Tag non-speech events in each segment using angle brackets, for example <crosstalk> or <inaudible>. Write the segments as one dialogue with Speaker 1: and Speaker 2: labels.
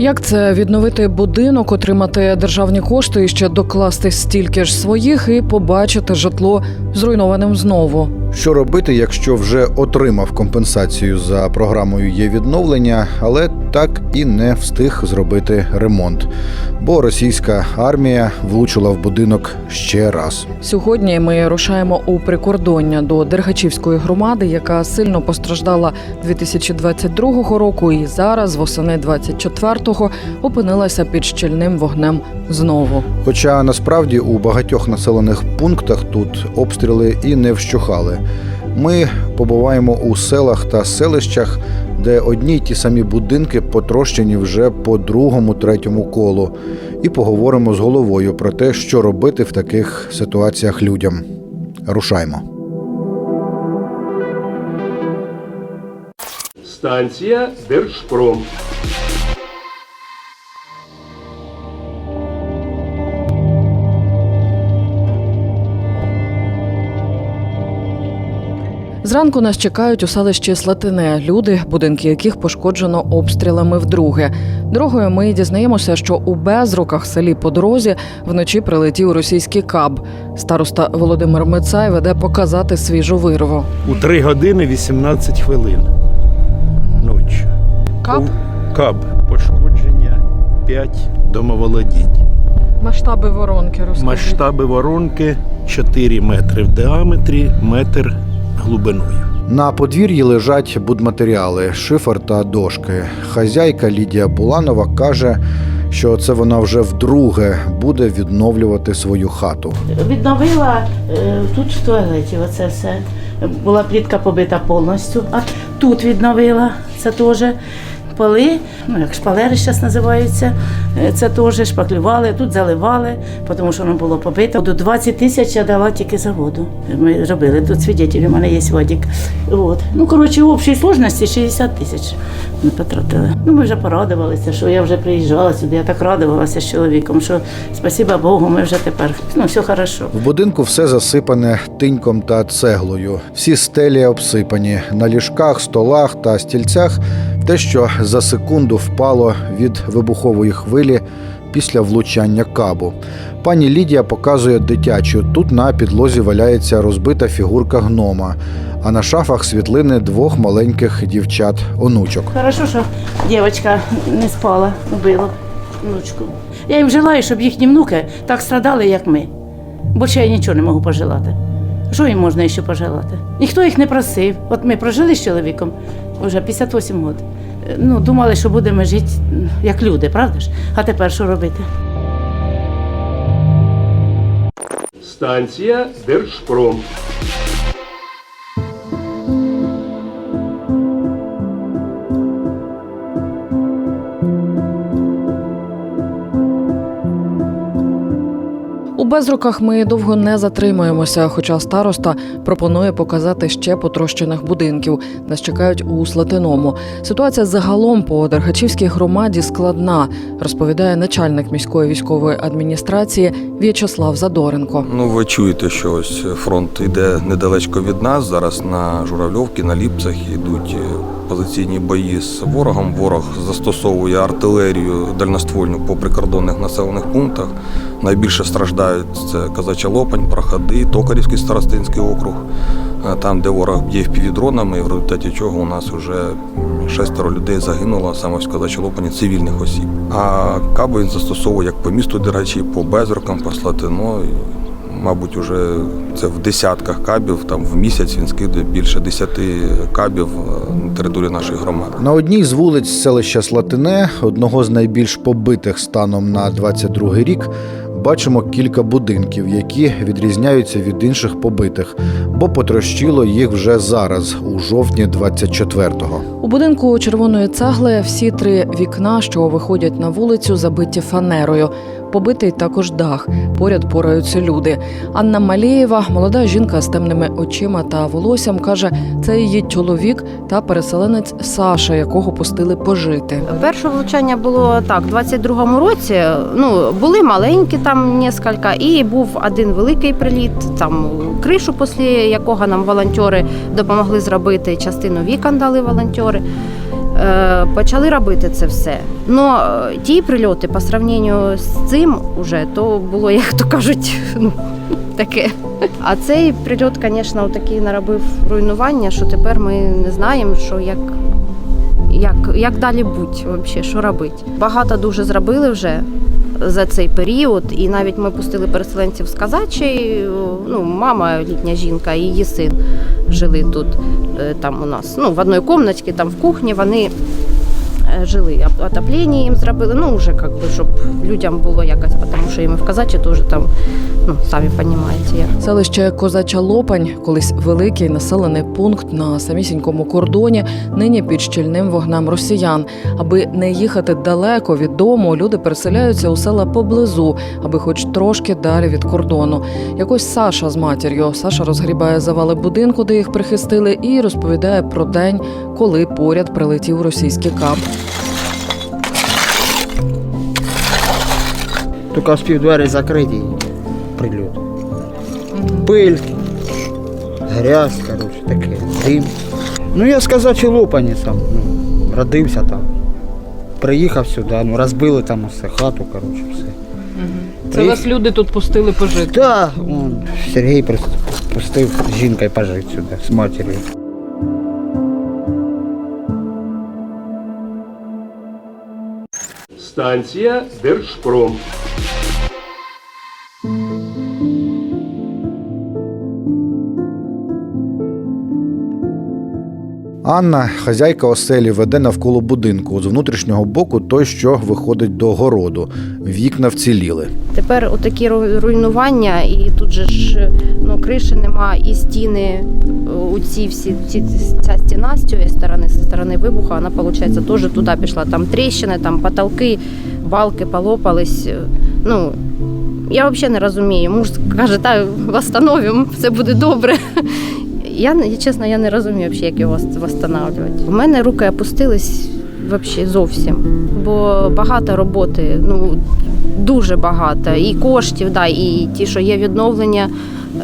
Speaker 1: Як це відновити будинок, отримати державні кошти і ще докласти стільки ж своїх і побачити житло зруйнованим знову?
Speaker 2: Що робити, якщо вже отримав компенсацію за програмою є відновлення, але так і не встиг зробити ремонт, бо російська армія влучила в будинок ще раз.
Speaker 1: Сьогодні ми рушаємо у прикордоння до Дергачівської громади, яка сильно постраждала 2022 року, і зараз, восени 24-го, опинилася під щільним вогнем знову.
Speaker 2: Хоча насправді у багатьох населених пунктах тут обстріли і не вщухали. Ми побуваємо у селах та селищах, де одні й ті самі будинки потрощені вже по другому, третьому колу, і поговоримо з головою про те, що робити в таких ситуаціях людям. Рушаймо.
Speaker 3: Станція Держпром.
Speaker 1: Зранку нас чекають у селищі Слатине люди, будинки яких пошкоджено обстрілами вдруге. Дорогою ми дізнаємося, що у Безруках селі по дорозі вночі прилетів російський каб. Староста Володимир Мицай веде показати свіжу вирву.
Speaker 4: у 3 години 18 хвилин ночі.
Speaker 1: Каб
Speaker 4: Каб. Пошкодження 5 домоволодінь.
Speaker 1: масштаби воронки розкажіть.
Speaker 4: Масштаби воронки 4 метри в діаметрі, метр глибиною.
Speaker 2: На подвір'ї лежать будматеріали, шифер та дошки. Хазяйка Лідія Буланова каже, що це вона вже вдруге буде відновлювати свою хату.
Speaker 5: Відновила е, тут в туалеті оце все. Була плітка побита повністю. А тут відновила це теж. Поли, ну як шпалери зараз називаються, е, це теж шпаклювали, тут заливали, тому що воно було побито. До 20 тисяч я дала тільки за воду. Ми робили тут свідетелі, у мене є водік. От. Ну, коротше, в общій сложності 60 тисяч ми потратили. Ну, ми вже порадувалися, що я вже приїжджала сюди, я так радувалася з чоловіком, що спасіба Богу, ми вже тепер ну, все хорошо.
Speaker 2: В будинку все засипане тиньком та цеглою. Всі стелі обсипані. На ліжках, столах та стільцях те, що за секунду впало від вибухової хвилі після влучання кабу. Пані Лідія показує дитячу. Тут на підлозі валяється розбита фігурка гнома, а на шафах світлини двох маленьких дівчат-онучок.
Speaker 5: Хорошо, що дівчинка не спала, убила внучку. Я їм желаю, щоб їхні внуки так страдали, як ми. Бо ще я нічого не можу пожелати. Що їм можна ще пожелати? Ніхто їх не просив. От ми прожили з чоловіком вже 58 років. Ну, думали, що будемо жити як люди, правда ж? А тепер що робити?
Speaker 3: Станція Держпром.
Speaker 1: Безруках ми довго не затримуємося, хоча староста пропонує показати ще потрощених будинків. Нас чекають у Слатиному. Ситуація загалом по Дергачівській громаді складна, розповідає начальник міської військової адміністрації В'ячеслав Задоренко.
Speaker 6: Ну, ви чуєте, що ось фронт йде недалечко від нас. Зараз на Журавльовці, на Ліпцях йдуть е, позиційні бої з ворогом. Ворог застосовує артилерію дальноствольну по прикордонних населених пунктах. Найбільше страждають це Казача Лопань, Проходи, Токарівський старостинський округ, е, там, де ворог б'є впівдронами, в результаті чого у нас вже шестеро людей загинуло саме в Казачій Лопані цивільних осіб. А він застосовує як по місту Дирачі, по Безрукам, по Слатино. Мабуть, уже це в десятках кабів, там в місяць він скидує більше десяти кабів е, на території нашої громади.
Speaker 2: На одній з вулиць селища Слатине, одного з найбільш побитих станом на 22 рік, бачимо кілька будинків, які відрізняються від інших побитих, бо потрощило їх вже зараз, у жовтні 24-го.
Speaker 1: У будинку червоної цегли всі три вікна, що виходять на вулицю, забиті фанерою. Побитий також дах. Поряд пораються люди. Анна Малєєва, молода жінка з темними очима та волоссям, каже, це її чоловік та переселенець Саша, якого пустили пожити.
Speaker 7: Перше влучання було так, в 22-му році. Ну були маленькі там нескільки, і був один великий приліт. Там кришу, після якого нам волонтери допомогли зробити. Частину вікон дали волонтери. Е, Почали робити це все. Но е, ті прильоти по сравненню з цим уже то було, <laughs> як то кажуть, ну таке. А цей прильот, звісно, такий наробив руйнування, що тепер ми не знаємо, що як як, як далі бути, взагалі, що робити. Багато дуже зробили вже за цей період, і навіть ми пустили переселенців з Казачі. Ну, мама, літня жінка, і її син жили тут, е, там у нас. Ну, в одній кімнаті, там в кухні вони жили. А- Отоплення їм зробили. Ну, вже як би, щоб людям було якось, тому що їм в Казачі теж там, ну, самі розумієте, як.
Speaker 1: Селище Козача Лопань, колись великий населений пункт на самісінькому кордоні, нині під щільним вогнем росіян. Аби не їхати далеко від дому, люди переселяються у села поблизу, аби хоч трошки далі від кордону. Якось Саша з матір'ю. Саша розгрібає завали будинку, де їх прихистили, і розповідає про день, коли поряд прилетів російський кап.
Speaker 8: Тільки спів двері закриті прильот. Пиль, грязь, коротше, таке, дим. Ну я сказав, чи лопані сам, ну, родився там. Приїхав сюди, ну розбили там усе, хату, коротше, все.
Speaker 1: Це вас люди тут пустили пожити.
Speaker 8: Так, он, Сергій пустив з жінкою пожити сюди, з матір'ю.
Speaker 3: Станція Держпром.
Speaker 2: Анна, хазяйка оселі, веде навколо будинку з внутрішнього боку той, що виходить до городу. Вікна вціліли.
Speaker 7: Тепер отакі руйнування, і тут же ж ну, криші нема, і стіни, у ці всі ці, ця стіна з цієї сторони, зі сторони вибуху, вона, виходить, теж туди пішла. Там тріщини, там потолки, балки полопались. Ну, я взагалі не розумію. Муж каже, та восстановимо, все буде добре. Я не- чесно, я не розумію, як його восстанавливати. У мене руки опустились взагалі зовсім, бо багато роботи, ну дуже багато. І коштів, да, і ті, що є відновлення,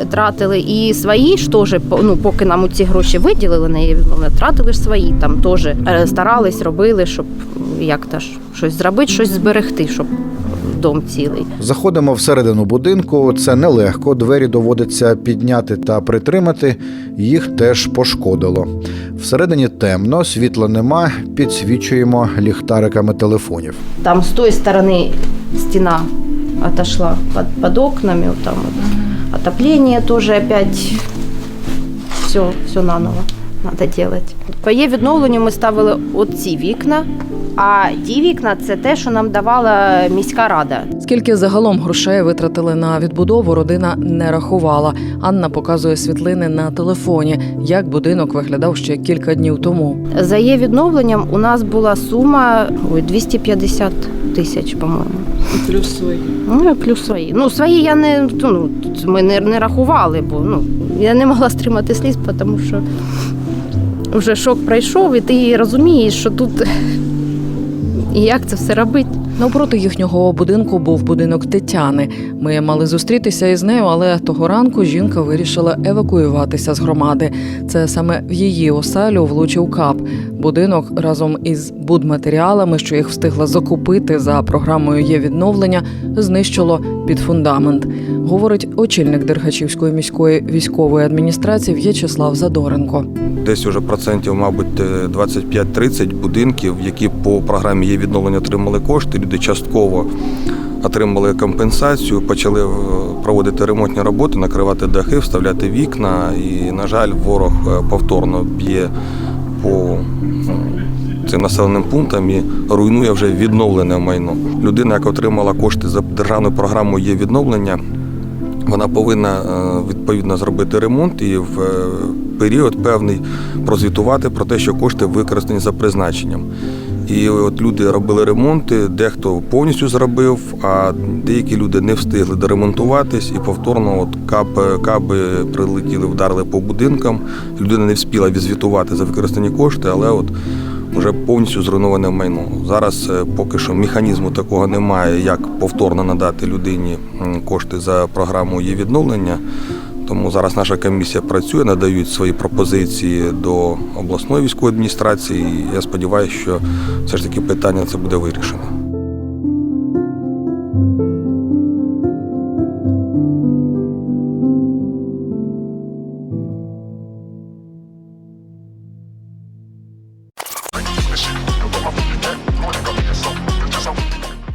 Speaker 7: е, тратили, і свої ж теж, ну, поки нам ці гроші виділили відновлення, тратили ж свої там теж е, старались, робили, щоб як то щось зробити, щось зберегти, щоб дом цілий.
Speaker 2: Заходимо всередину будинку. Це нелегко. Двері доводиться підняти та притримати. Їх теж пошкодило. Всередині темно, світла нема. Підсвічуємо ліхтариками телефонів.
Speaker 7: Там с той стороны стена отошла под, под окнами, там вот. отопление тоже опять все, все наново надо делать. По є відновленню ми ставили оці вікна, а ті вікна це те, що нам давала міська рада.
Speaker 1: Скільки загалом грошей витратили на відбудову, родина не рахувала. Анна показує світлини на телефоні, як будинок виглядав ще кілька днів тому.
Speaker 7: За її відновленням у нас була сума ой, 250 тисяч, по-моєму.
Speaker 1: Плюс свої.
Speaker 7: Ну, плюс свої. Ну, свої я не ну, ми не, не рахували, бо ну, я не могла стримати сліз, тому що вже шок пройшов, і ти розумієш, що тут і як це все робити.
Speaker 1: Навпроти їхнього будинку був будинок Тетяни. Ми мали зустрітися із нею, але того ранку жінка вирішила евакуюватися з громади. Це саме в її оселю влучив кап. Будинок разом із будматеріалами, що їх встигла закупити за програмою є відновлення, знищило під фундамент, говорить очільник Дергачівської міської військової адміністрації В'ячеслав Задоренко.
Speaker 6: Десь уже процентів, мабуть, е, 25-30 будинків, які по програмі є відновлення отримали кошти. Люди частково отримали компенсацію, почали е, проводити ремонтні роботи, накривати дахи, вставляти вікна. І, на жаль, ворог е, повторно б'є по цим населеним пунктам і руйнує вже відновлене майно. Людина, яка отримала кошти за державною програмою є відновлення, вона повинна е, відповідно зробити ремонт і в е, період певний прозвітувати про те, що кошти використані за призначенням. І от люди робили ремонти, дехто повністю зробив, а деякі люди не встигли доремонтуватись, і повторно от кап, каби прилетіли, вдарили по будинкам. Людина не встигла відзвітувати за використані кошти, але от вже повністю зруйноване майно. Зараз е, поки що механізму такого немає, як повторно надати людині кошти за програмою є відновлення. Тому зараз наша комісія працює, надають свої пропозиції до обласної військової адміністрації. І я сподіваюся, що все ж таки питання це буде вирішено.